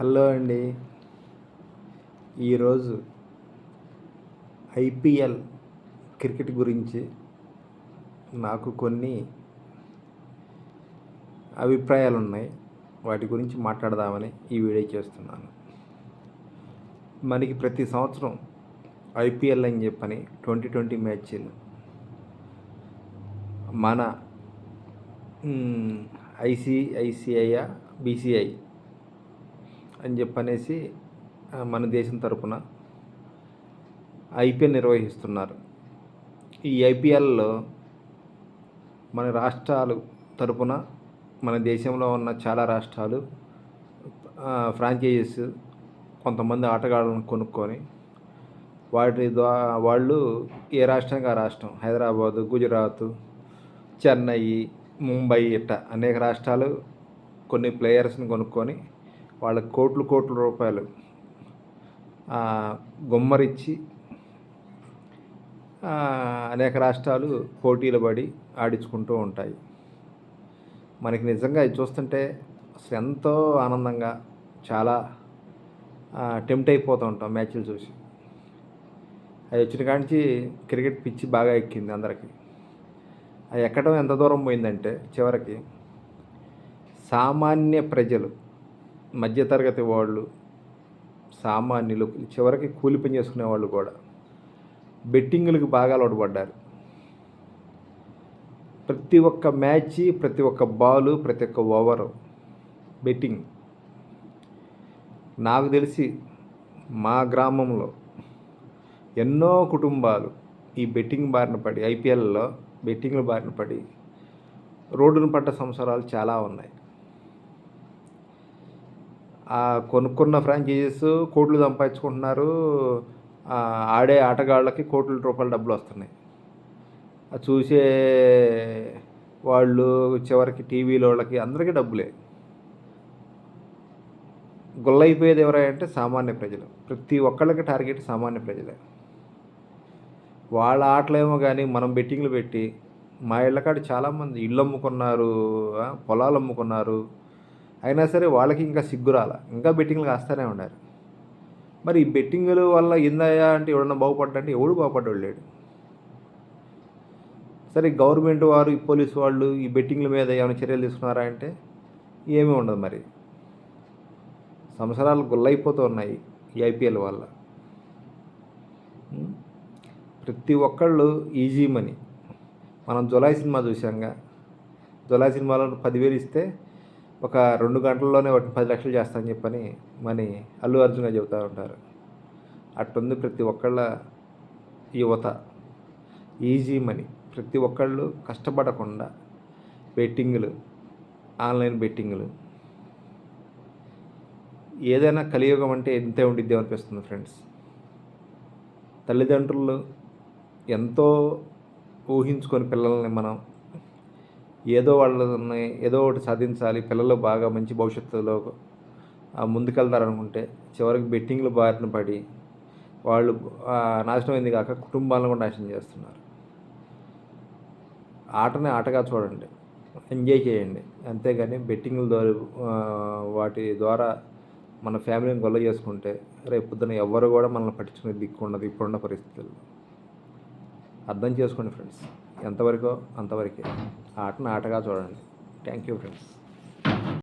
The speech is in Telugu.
హలో అండి. ఈరోజు ఐపీఎల్ క్రికెట్ గురించి నాకు కొన్ని అభిప్రాయాలు ఉన్నాయి వాటి గురించి మాట్లాడదామని ఈ వీడియో చేస్తున్నాను. మనకి ప్రతి సంవత్సరం ఐపీఎల్ అని చెప్పని ట్వంటీ ట్వంటీ మ్యాచ్లు మన ఐసిఐసిఐ బీసీఐ అని చెప్పనేసి మన దేశం తరపున ఐపీఎల్ నిర్వహిస్తున్నారు. ఈ ఐపీఎల్లో మన రాష్ట్రాలు తరపున మన దేశంలో ఉన్న చాలా రాష్ట్రాలు ఫ్రాంచైజీస్ కొంతమంది ఆటగాళ్ళను కొనుక్కొని వాటి ద్వారా వాళ్ళు ఏ రాష్ట్రంగా రాష్ట్రం? హైదరాబాదు గుజరాత్ చెన్నై ముంబై ఇట్ట అనేక రాష్ట్రాలు కొన్ని ప్లేయర్స్ని కొనుక్కొని వాళ్ళకి కోట్లు కోట్ల రూపాయలు గుమ్మరిచ్చి అనేక రాష్ట్రాలు పోటీలు పడి ఆడించుకుంటూ ఉంటాయి. మనకి నిజంగా ఇది చూస్తుంటే అసలు ఎంతో ఆనందంగా చాలా టెంప్ట్ అయిపోతూ ఉంటాం మ్యాచ్లు చూసి. అది వచ్చిన కాంచి క్రికెట్ పిచ్చి బాగా ఎక్కింది అందరికీ. అది ఎక్కడం ఎంత దూరం పోయిందంటే చివరికి సామాన్య ప్రజలు మధ్యతరగతి వాళ్ళు సామాన్యులు చివరికి కూలి పని చేసుకునే వాళ్ళు కూడా బెట్టింగులకు బాగా అలవాటు పడ్డారు ప్రతి ఒక్క మ్యాచ్ ప్రతి ఒక్క బాలు ప్రతి ఒక్క ఓవరు బెట్టింగ్. నాకు తెలిసి మా గ్రామంలో ఎన్నో కుటుంబాలు ఈ బెట్టింగ్ బారిన పడి ఐపీఎల్లో బెట్టింగ్లు బారిన పడి రోడ్డును పడ్డ సంవత్సరాలు చాలా ఉన్నాయి. కొనుక్కున్న ఫ్రాంచైజీస్ కోట్లు సంపాదించుకుంటున్నారు. ఆడే ఆటగాళ్ళకి కోట్ల రూపాయల డబ్బులు వస్తున్నాయి. అది చూసే వాళ్ళు చివరికి టీవీలో వాళ్ళకి అందరికీ డబ్బులే. గుల్లైపోయేది ఎవరంటే సామాన్య ప్రజలు. ప్రతి ఒక్కళ్ళకి టార్గెట్ సామాన్య ప్రజలే. వాళ్ళ ఆటలేమో కానీ మనం బెట్టింగ్లు పెట్టి మా ఇళ్ళకాడ చాలామంది ఇళ్ళు అమ్ముకున్నారు పొలాలు అమ్ముకున్నారు అయినా సరే వాళ్ళకి ఇంకా సిగ్గు రాల. ఇంకా బెట్టింగ్లు కాస్తూనే ఉన్నారు. మరి ఈ బెట్టింగ్ల వల్ల ఏందయ్యా అంటే ఎవడన్నా బాగుపడ్డా అంటే ఎవడు బాగుపడ్డాడు లేడు. సరే గవర్నమెంట్ వారు ఈ పోలీసు వాళ్ళు ఈ బెట్టింగ్ల మీద ఏమైనా చర్యలు తీసుకున్నారా అంటే ఏమీ ఉండదు మరి. సంవత్సరాలు గుల్లైపోతూ ఉన్నాయి ఈ ఐపీఎల్ వల్ల. ప్రతి ఒక్కళ్ళు ఈజీ మనీ. మనం జులై సినిమా చూసాంగా జులై సినిమాలో పదివేలు ఇస్తే ఒక రెండు గంటల్లోనే వాటిని పది లక్షలు చేస్తానని చెప్పని మని అల్లు అర్జున్గా చెబుతూ ఉంటారు. అట్టుంది ప్రతి ఒక్కళ్ళ యువత. Easy money. ప్రతి ఒక్కళ్ళు కష్టపడకుండా బెట్టింగులు ఆన్లైన్ బెట్టింగ్లు. ఏదైనా కలియుగం అంటే ఎంతే ఉండిద్ది అనిపిస్తుంది ఫ్రెండ్స్? తల్లిదండ్రులు ఎంతో ఊహించుకొని పిల్లల్ని మనం ఏదో వాళ్ళని ఏదో ఒకటి సాధించాలి పిల్లలు బాగా మంచి భవిష్యత్తులో ముందుకెళ్తారనుకుంటే చివరికి బెట్టింగ్లు బారిన పడి వాళ్ళు నాశనం అయింది కాక కుటుంబాలను కూడా నాశనం చేస్తున్నారు. ఆటని ఆటగా చూడండి ఎంజాయ్ చేయండి. అంతేగాని బెట్టింగ్ల ద్వారా వాటి ద్వారా మన ఫ్యామిలీని గొల్ల చేసుకుంటే రేపు పొద్దున ఎవ్వరు కూడా మనల్ని పట్టించుకునే దిక్కు ఉండదు ఇప్పుడున్న పరిస్థితుల్లో. అర్థం చేసుకోండి ఫ్రెండ్స్ ఎంతవరకో అంతవరకే. ఆటను ఆటగా చూడండి. Thank you friends